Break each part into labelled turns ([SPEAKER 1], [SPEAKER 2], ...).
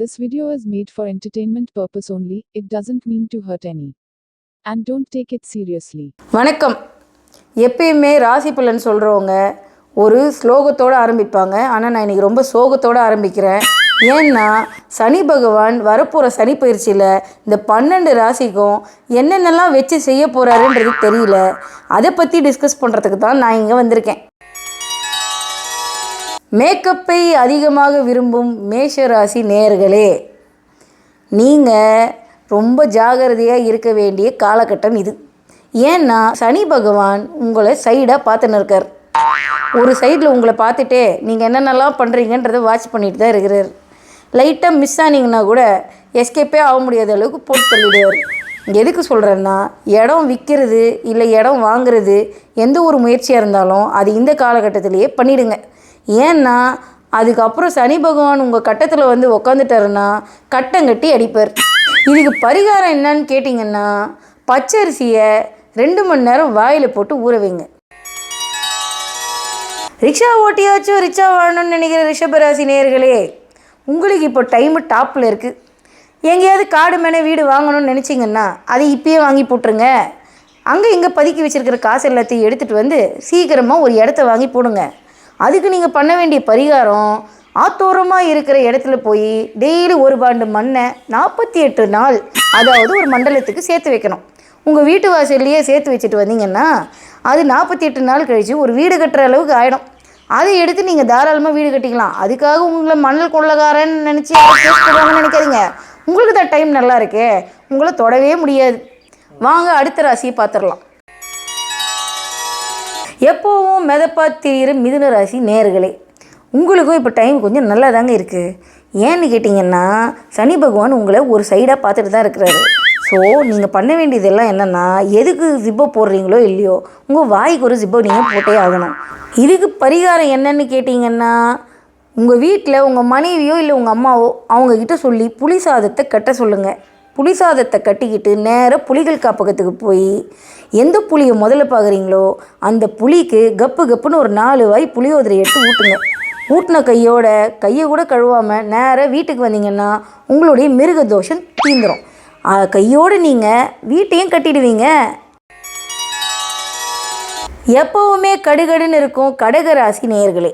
[SPEAKER 1] This video is made for entertainment purpose only, it doesn't mean to hurt any. And don't take it seriously.
[SPEAKER 2] வணக்கம். எப்பயுமே ராசி பலன் சொல்கிறவங்க ஒரு ஸ்லோகத்தோடு ஆரம்பிப்பாங்க. ஆனால் நான் இன்றைக்கி ரொம்ப சோகத்தோடு ஆரம்பிக்கிறேன். ஏன்னா சனி பகவான் வரப்போகிற சனி பயிற்சியில் இந்த பன்னெண்டு ராசிக்கும் என்னென்னலாம் வச்சு செய்ய போகிறாருன்றது தெரியல. அதை பற்றி டிஸ்கஸ் பண்ணுறதுக்கு தான் நான் இங்கே வந்திருக்கேன். மேக்கப்பை அதிகமாக விரும்பும் மேஷ ராசி நேயர்களே நீங்கள் ரொம்ப ஜாகிரதையாக இருக்க வேண்டிய காலகட்டம் இது. ஏன்னா சனி பகவான் உங்களை சைடாக பார்த்துன்னு இருக்கார். ஒரு சைடில் உங்களை பார்த்துட்டே நீங்கள் என்னென்னலாம் பண்ணுறீங்கன்றதை வாட்ச் பண்ணிட்டு தான் இருக்கிறார். லைட்டாக மிஸ் ஆனீங்கன்னா கூட எஸ்கேப்பே ஆக முடியாத அளவுக்கு போட்டு தள்ளிடுவார். எதுக்கு சொல்கிறேன்னா இடம் விற்கிறது இல்லை இடம் வாங்குறது எந்த ஒரு முயற்சியாக இருந்தாலும் அது இந்த காலகட்டத்திலேயே பண்ணிடுங்க. ஏன்னா அதுக்கப்புறம் சனி பகவான் உங்கள் கட்டத்தில் வந்து உக்காந்துட்டாருன்னா கட்டங்கட்டி அடிப்பார். இதுக்கு பரிகாரம் என்னன்னு கேட்டிங்கன்னா பச்சரிசியை ரெண்டு மணி நேரம் வாயில் போட்டு ஊற வைங்க. ரிக்ஷா ஓட்டியாச்சும் ரிக்ஷா வாழணும்னு நினைக்கிற ரிஷபராசி நேர்களே உங்களுக்கு இப்போ டைமு டாப்பில் இருக்குது எங்கேயாவது காடு மேலே வீடு வாங்கணும்னு நினச்சிங்கன்னா அதை இப்பயே வாங்கி போட்டுருங்க. அங்கே இங்கே பதுக்கி வச்சிருக்கிற காசு எல்லாத்தையும் எடுத்துகிட்டு வந்து சீக்கிரமாக ஒரு இடத்த வாங்கி போடுங்க. அதுக்கு நீங்கள் பண்ண வேண்டிய பரிகாரம் ஆத்தோரமாக இருக்கிற இடத்துல போய் டெய்லி ஒரு பாண்டு மண்ணை நாற்பத்தி எட்டு நாள் அதாவது ஒரு மண்டலத்துக்கு சேர்த்து வைக்கணும். உங்கள் வீட்டு வாசல்லையே சேர்த்து வச்சுட்டு வந்தீங்கன்னா அது நாற்பத்தி எட்டு நாள் கழித்து ஒரு வீடு கட்டுற அளவுக்கு ஆகிடும் அதை எடுத்து நீங்கள் தாராளமாக வீடு கட்டிக்கலாம். அதுக்காக உங்களை மணல் கொள்ளக்காரன்னு நினச்சி போடுவாங்கன்னு நினைக்காதீங்க. உங்களுக்கு தான் டைம் நல்லா இருக்கே. உங்களை தொடவே முடியாது. வாங்க அடுத்த ராசியை பார்த்துடலாம். எப்போவும் மெதப்பா திரியிற மிதுன ராசி நேர்களே. உங்களுக்கும் இப்போ டைம் கொஞ்சம் நல்லா தாங்க இருக்குது ஏன்னு கேட்டிங்கன்னா சனி பகவான் உங்களை ஒரு சைடாக பார்த்துட்டு தான் இருக்கிறாரு. ஸோ நீங்கள் பண்ண வேண்டியதெல்லாம் என்னென்னா எதுக்கு ஜிப்போ போடுறீங்களோ இல்லையோ உங்கள் வாய்க்கு ஒரு ஜிப்போ நீங்கள் போட்டே ஆகணும். இதுக்கு பரிகாரம் என்னன்னு கேட்டிங்கன்னா உங்கள் வீட்டில் உங்கள் மனைவியோ இல்லை உங்கள் அம்மாவோ அவங்கக்கிட்ட சொல்லி புளி சாதத்தை கட்ட சொல்லுங்கள் புளி சாதத்தை கட்டிக்கிட்டு நேராக புலிகள் காப்பகத்துக்கு போய் எந்த புளியை முதல்ல பார்க்குறீங்களோ அந்த புளிக்கு கப்பு கப்புன்னு ஒரு நாலு வாய் புளியோதரை எடுத்து ஊட்டுங்க. ஊட்டின கையோட கையை கூட கழுவாமல் நேராக வீட்டுக்கு வந்தீங்கன்னா உங்களுடைய மிருக தோஷம் தீந்துடும் கையோடு நீங்கள் வீட்டையும் கட்டிடுவீங்க. எப்போவுமே கடுகடுன்னு இருக்கும் கடகராசி நேயர்களே.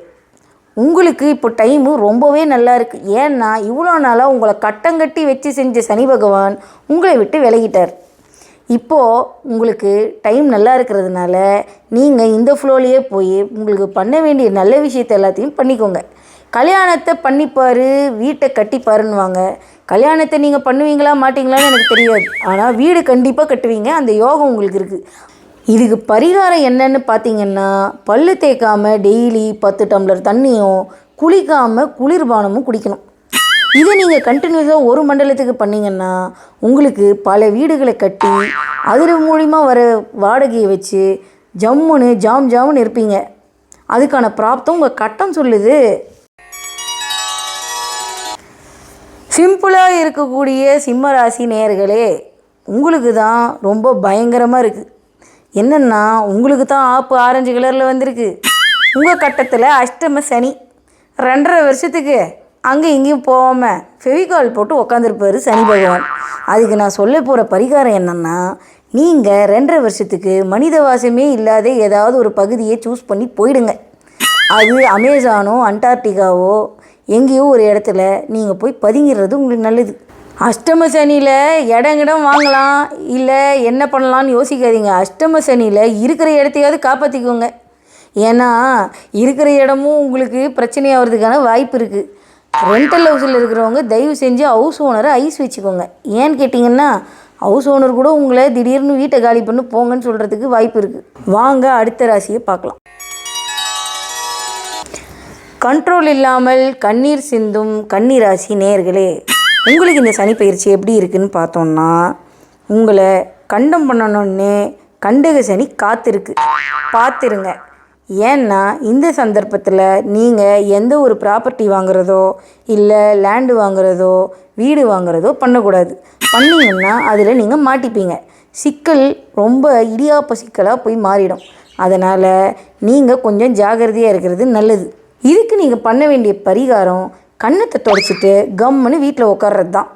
[SPEAKER 2] உங்களுக்கு இப்போ டைமு ரொம்பவே நல்லா இருக்குது ஏன்னா இவ்வளோ நாளாக உங்களை கட்டங்கட்டி வச்சு செஞ்ச சனி பகவான் உங்களை விட்டு விலகிட்டார். இப்போது உங்களுக்கு டைம் நல்லா இருக்கிறதுனால நீங்கள் இந்த ஃப்ளோலையே போய் உங்களுக்கு பண்ண வேண்டிய நல்ல விஷயத்தை எல்லாத்தையும் பண்ணிக்கோங்க. கல்யாணத்தை பண்ணிப்பார் வீட்டை கட்டிப்பாருன்னுவாங்க. கல்யாணத்தை நீங்கள் பண்ணுவீங்களா மாட்டிங்களான்னு எனக்கு தெரியாது. ஆனால் வீடு கண்டிப்பாக கட்டுவீங்க. அந்த யோகம் உங்களுக்கு இருக்குது இதுக்கு பரிகாரம் என்னன்னு பார்த்தீங்கன்னா பல்லு தேய்க்காமல் டெய்லி பத்து டம்ளர் தண்ணியும் குளிக்காமல் குளிர்பானமும் குடிக்கணும். இதை நீங்கள் கண்டினியூஸாக ஒரு மண்டலத்துக்கு பண்ணிங்கன்னா உங்களுக்கு பல வீடுகளை கட்டி அதில் மூலிமா வர வாடகையை வச்சு ஜம்முன்னு ஜாம் ஜாமுன்னு இருப்பீங்க. அதுக்கான பிராப்தம் உங்கள் கட்டம் சொல்லுது. சிம்பிளாக இருக்கக்கூடிய சிம்ம ராசி நேயர்களே உங்களுக்கு தான் ரொம்ப பயங்கரமாக இருக்குது என்னென்னா உங்களுக்கு தான் ஆப்பு ஆரஞ்சு கலரில் வந்திருக்கு. உங்கள் கட்டத்தில் அஷ்டம சனி. ரெண்டரை வருஷத்துக்கு அங்கே இங்கேயும் போகாமல் ஃபெவிகால் போட்டு உக்காந்துருப்பார் சனி பகவான். அதுக்கு நான் சொல்ல போகிற பரிகாரம் என்னென்னா நீங்கள் ரெண்டரை வருஷத்துக்கு மனித வாசமே இல்லாத ஏதாவது ஒரு பகுதியை சூஸ் பண்ணி போயிடுங்க. அது அமேசானோ அண்டார்டிகாவோ எங்கேயோ ஒரு இடத்துல நீங்கள் போய் பதுங்கிடுறது உங்களுக்கு நல்லது. அஷ்டம சனியில் இடங்கிடம் வாங்கலாம். இல்லை என்ன பண்ணலான்னு யோசிக்காதீங்க. அஷ்டம சனியில் இருக்கிற இடத்தையாவது காப்பாற்றிக்கோங்க ஏன்னா இருக்கிற இடமும் உங்களுக்கு பிரச்சனையாகிறதுக்கான வாய்ப்பு இருக்குது ரெண்டல் ஹவுஸில் இருக்கிறவங்க தயவு செஞ்சு ஹவுஸ் ஓனரை ஐஸ் வச்சுக்கோங்க. ஏன்னு கேட்டிங்கன்னா ஹவுஸ் ஓனர் கூட உங்களை திடீர்னு வீட்டை காலி பண்ணி போங்கன்னு சொல்கிறதுக்கு வாய்ப்பு இருக்குது வாங்க அடுத்த ராசியை பார்க்கலாம். கண்ட்ரோல் இல்லாமல் கண்ணீர் சிந்தும் கன்னிராசி நேர்களே உங்களுக்கு இந்த சனி பயிற்சி எப்படி இருக்குன்னு பார்த்தோம்னா உங்களை கண்டம் பண்ணணுன்னே கண்டக சனி காத்திருக்கு. பார்த்துருங்க. ஏன்னா இந்த சந்தர்ப்பத்தில் நீங்கள் எந்த ஒரு ப்ராப்பர்ட்டி வாங்குறதோ இல்லை லேண்டு வாங்குறதோ வீடு வாங்குறதோ பண்ணக்கூடாது. பண்ணிங்கன்னா அதில் நீங்கள் மாட்டிப்பீங்க. சிக்கல் ரொம்ப இடியாப்ப சிக்கலாக போய் மாறிடும். அதனால் நீங்கள் கொஞ்சம் ஜாகிரதையாக இருக்கிறது நல்லது. இதுக்கு நீங்கள் பண்ண வேண்டிய பரிகாரம் கண்ணத்தை தொடச்சிட்டு கம்முன்னு வீட்டில் உட்கார்றது தான்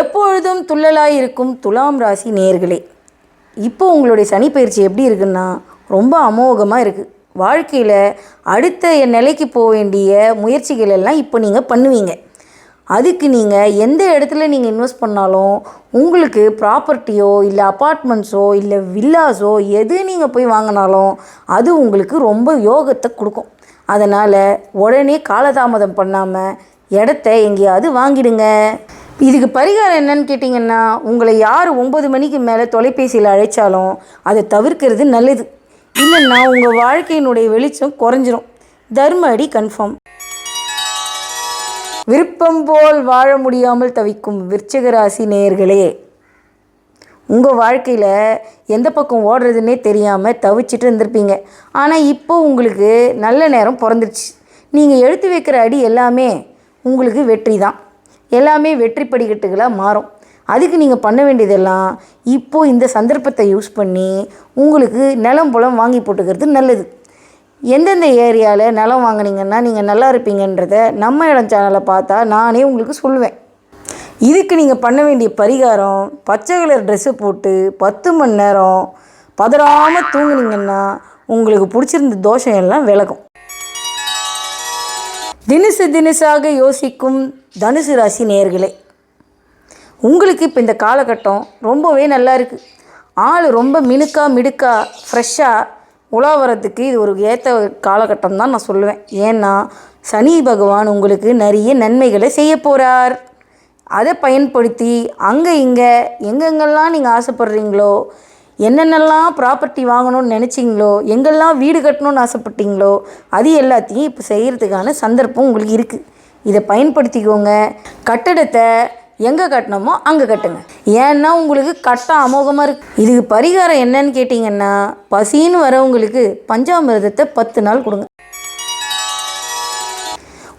[SPEAKER 2] எப்பொழுதும் துள்ளலாய் இருக்கும் துலாம் ராசி நேர்களே இப்போ உங்களுடைய சனி பயிற்சி எப்படி இருக்குன்னா ரொம்ப அமோகமாக இருக்குது வாழ்க்கையில் அடுத்த நிலைக்கு போக வேண்டிய முயற்சிகள் எல்லாம் இப்போ நீங்கள் பண்ணுவீங்க. அதுக்கு நீங்கள் எந்த இடத்துல நீங்கள் இன்வெஸ்ட் பண்ணாலும் உங்களுக்கு ப்ராப்பர்ட்டியோ இல்லை அப்பார்ட்மெண்ட்ஸோ இல்லை வில்லாஸோ எது நீங்கள் போய் வாங்கினாலும் அது உங்களுக்கு ரொம்ப யோகத்தை கொடுக்கும். அதனால் உடனே காலதாமதம் பண்ணாமல் இடத்த எங்கேயாவது வாங்கிடுங்க. இதுக்கு பரிகாரம் என்னன்னு கேட்டிங்கன்னா உங்களை யார் ஒம்பது மணிக்கு மேலே தொலைபேசியில் அழைச்சாலும் அதை தவிர்க்கிறது நல்லது. இல்லைன்னா உங்கள் வாழ்க்கையினுடைய வெளிச்சம் குறைஞ்சிரும். தர்ம அடி கன்ஃபார்ம். விருப்பம் போல் வாழ முடியாமல் தவிக்கும் விருச்சிக ராசி நேயர்களே உங்கள் வாழ்க்கையில் எந்த பக்கம் ஓடுறதுன்னே தெரியாமல் தவிச்சிட்டு இருந்திருப்பீங்க. ஆனால் இப்போ உங்களுக்கு நல்ல நேரம் பிறந்துருச்சு. நீங்கள் எடுத்து வைக்கிற அடி எல்லாமே உங்களுக்கு வெற்றி தான். எல்லாமே வெற்றி படிக்கட்டுகளாக மாறும். அதுக்கு நீங்கள் பண்ண வேண்டியதெல்லாம் இப்போது இந்த சந்தர்ப்பத்தை யூஸ் பண்ணி உங்களுக்கு நிலம் புலம் வாங்கி போட்டுக்கிறது நல்லது. எந்தெந்த ஏரியாவில் நிலம் வாங்குனீங்கன்னா நீங்கள் நல்லா இருப்பீங்கன்றத நம்ம இடம் சேனலை பார்த்தா நானே உங்களுக்கு சொல்லுவேன். இதுக்கு நீங்கள் பண்ண வேண்டிய பரிகாரம் பச்சை கலர் ட்ரெஸ்ஸு போட்டு பத்து மணி நேரம் பதறாமல் தூங்குனீங்கன்னா உங்களுக்கு பிடிச்சிருந்த தோஷம் எல்லாம் விலகும். தினுசு தினுசாக யோசிக்கும் தனுசு ராசி நேர்களே உங்களுக்கு இப்போ இந்த காலகட்டம் ரொம்பவே நல்லா இருக்குது ஆள் ரொம்ப மினுக்கா மிடுக்கா ஃப்ரெஷ்ஷாக உலா வரத்துக்கு இது ஒரு ஏற்ற காலகட்டம் தான் நான் சொல்லுவேன். ஏன்னா சனி பகவான் உங்களுக்கு நிறைய நன்மைகளை செய்ய போகிறார் அதை பயன்படுத்தி அங்கே இங்கே எங்கெங்கெல்லாம் நீங்கள் ஆசைப்படுறீங்களோ என்னென்னலாம் ப்ராப்பர்ட்டி வாங்கணும்னு நினச்சிங்களோ எங்கெல்லாம் வீடு கட்டணும்னு ஆசைப்பட்டீங்களோ அது எல்லாத்தையும் இப்போ செய்கிறதுக்கான சந்தர்ப்பம் உங்களுக்கு இருக்குது இதை பயன்படுத்திக்கோங்க. கட்டடத்தை எங்கே கட்டணுமோ அங்கே கட்டுங்க. ஏன்னா உங்களுக்கு கட்ட அமோகமாக இருக்குது இதுக்கு பரிகாரம் என்னன்னு கேட்டிங்கன்னா பசின்னு வரவங்களுக்கு பஞ்சாமிரதத்தை பத்து நாள் கொடுங்க.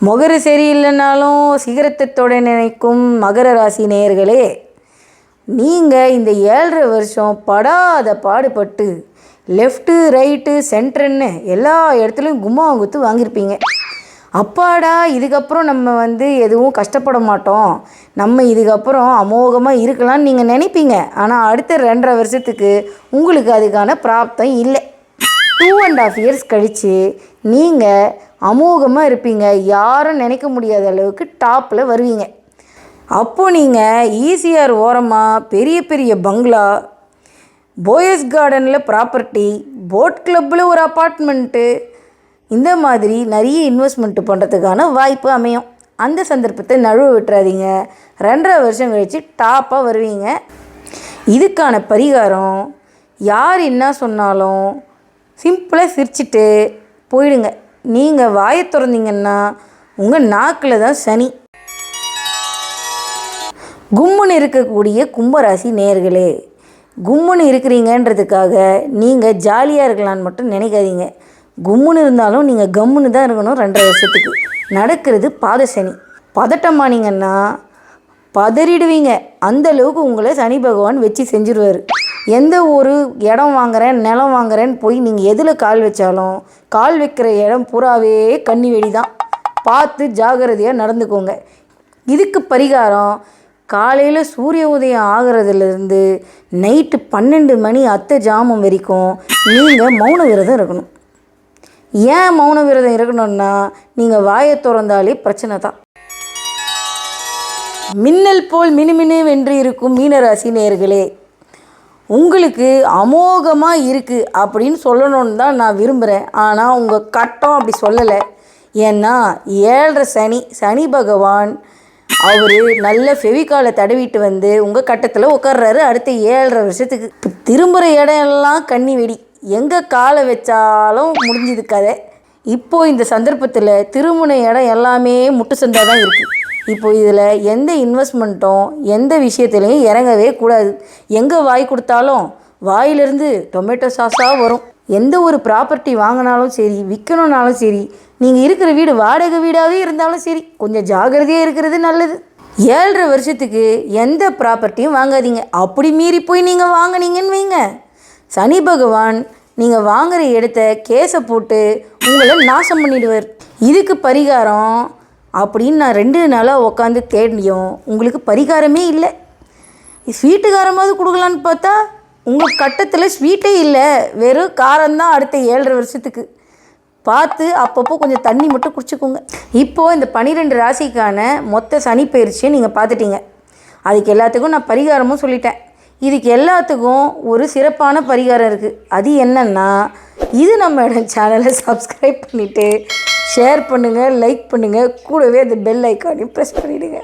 [SPEAKER 2] முகரு சரியில்லைனாலும் சிகரத்தோட நினைக்கும் மகர ராசி நேயர்களே நீங்கள் இந்த ஏழரை வருஷம் படாத பாடுபட்டு லெஃப்ட்டு ரைட்டு சென்டர்னு எல்லா இடத்துலையும் கும்மா குத்து வாங்கியிருப்பீங்க. அப்பாடா இதுக்கப்புறம் நம்ம வந்து எதுவும் கஷ்டப்பட மாட்டோம். நம்ம இதுக்கப்புறம் அமோகமாக இருக்கலாம்னு நீங்கள் நினைப்பீங்க. ஆனால் அடுத்த ரெண்டரை வருஷத்துக்கு உங்களுக்கு அதுக்கான பிராப்தம் இல்லை. டூ அண்ட் ஆஃப் இயர்ஸ் கழித்து நீங்கள் அமோகமாக இருப்பீங்க. யாரும் நினைக்க முடியாத அளவுக்கு டாப்பில் வருவீங்க. அப்போது நீங்கள் ஈசிஆர் ஓரமாக பெரிய பெரிய பங்களா போயஸ் கார்டனில் ப்ராப்பர்ட்டி போட் கிளப்பில் ஒரு அப்பார்ட்மெண்ட்டு இந்த மாதிரி நிறைய இன்வெஸ்ட்மெண்ட்டு பண்ணுறதுக்கான வாய்ப்பு அமையும். அந்த சந்தர்ப்பத்தை நழுவ விட்டுறாதீங்க. ரெண்டரை வருஷம் கழித்து டாப்பாக வருவீங்க. இதுக்கான பரிகாரம் யார் என்ன சொன்னாலும் சிம்பிளாக சிரிச்சிட்டு போயிடுங்க. நீங்கள் வாயை திறந்தீங்கன்னா உங்கள் நாக்கில் தான் சனி. கும்முன்னு இருக்கக்கூடிய கும்பராசி நேர்களே கும்முன்னு இருக்கிறீங்கன்றதுக்காக நீங்கள் ஜாலியாக இருக்கலான்னு மட்டும் நினைக்காதீங்க. கும்முன்னு இருந்தாலும் நீங்கள் கம்முன்னு தான் இருக்கணும் ரெண்டரை வருஷத்துக்கு. நடக்கிறது பாத சனி. பதட்டமானீங்கன்னா பதறிடுவீங்க. அந்த அளவுக்கு உங்களை சனி பகவான் வச்சு செஞ்சிருவார். எந்த ஒரு இடம் வாங்குறேன் நிலம் வாங்குறேன்னு போய் நீங்கள் எதில் கால் வச்சாலும் கால் வைக்கிற இடம் பூராவே கண்ணி வெடி தான். பார்த்து ஜாகிரதையாக நடந்துக்கோங்க. இதுக்கு பரிகாரம் காலையில் சூரிய உதயம் ஆகிறதுலேருந்து நைட்டு பன்னெண்டு மணி அத்தை ஜாமம் வரைக்கும் நீங்கள் மௌன விரதம் இருக்கணும். ஏன் மௌன விரதம் இருக்கணும்னா நீங்கள் வாயை திறந்தாலே பிரச்சனை தான். மின்னல் போல் மினுமினு வென்று இருக்கும் மீனராசி நேர்களே உங்களுக்கு அமோகமாக இருக்குது அப்படின்னு சொல்லணும்னு தான் நான் விரும்புகிறேன் ஆனால் உங்கள் கட்டம் அப்படி சொல்லலை. ஏன்னா ஏழரை சனி சனி பகவான் அவர் நல்ல ஃபெவிகாலை தடவிட்டு வந்து உங்கள் கட்டத்தில் உட்கார்றாரு அடுத்த ஏழரை வருஷத்துக்கு. திரும்புகிற இடம் எல்லாம் கண்ணி வெடி. எங்கே காலை வச்சாலும் முடிஞ்சுது கதை. இப்போ இந்த சந்தர்ப்பத்தில் திருமண இடம் எல்லாமே முட்டு சந்தாக தான் இருக்குது இப்போ இதில் எந்த இன்வெஸ்ட்மெண்ட்டும் எந்த விஷயத்துலையும் இறங்கவே கூடாது. எங்கே வாய் கொடுத்தாலும் வாயிலிருந்து டொமேட்டோ சாஸாக வரும். எந்த ஒரு ப்ராப்பர்ட்டி வாங்கினாலும் சரி விற்கணுன்னாலும் சரி நீங்கள் இருக்கிற வீடு வாடகை வீடாகவே இருந்தாலும் சரி கொஞ்சம் ஜாகிரதையாக இருக்கிறது நல்லது. ஏழரை வருஷத்துக்கு எந்த ப்ராப்பர்ட்டியும் வாங்காதீங்க. அப்படி மீறி போய் நீங்கள் வாங்குனீங்கன்னு வைங்க. சனி பகவான் நீங்கள் வாங்குற இடத்த கேஸை போட்டு உங்களை நாசம் பண்ணிடுவார். இதுக்கு பரிகாரம் அப்படின்னு நான் ரெண்டு நாளாக உட்காந்து தேடியும் உங்களுக்கு பரிகாரமே இல்லை. ஸ்வீட்டுக்காரமாவது கொடுக்கலான்னு பார்த்தா உங்கள் கட்டத்தில் ஸ்வீட்டே இல்லை. வெறும் காரம்தான் அடுத்த ஏழரை வருஷத்துக்கு. பார்த்து அப்பப்போ கொஞ்சம் தண்ணி மட்டும் குடிச்சுக்கோங்க. இப்போது இந்த பன்னிரெண்டு ராசிக்கான மொத்த சனி பயிற்சியை நீங்கள் பார்த்துட்டீங்க. அதுக்கு எல்லாத்துக்கும் நான் பரிகாரமும் சொல்லிட்டேன். இதுக்கு எல்லாத்துக்கும் ஒரு சிறப்பான பரிகாரம் இருக்குது அது என்னன்னா இது நம்ம சேனலை சப்ஸ்கிரைப் பண்ணிவிட்டு ஷேர் பண்ணுங்கள் லைக் பண்ணுங்கள் கூடவே அந்த பெல் ஐக்கானையும் ப்ரெஸ் பண்ணிவிடுங்க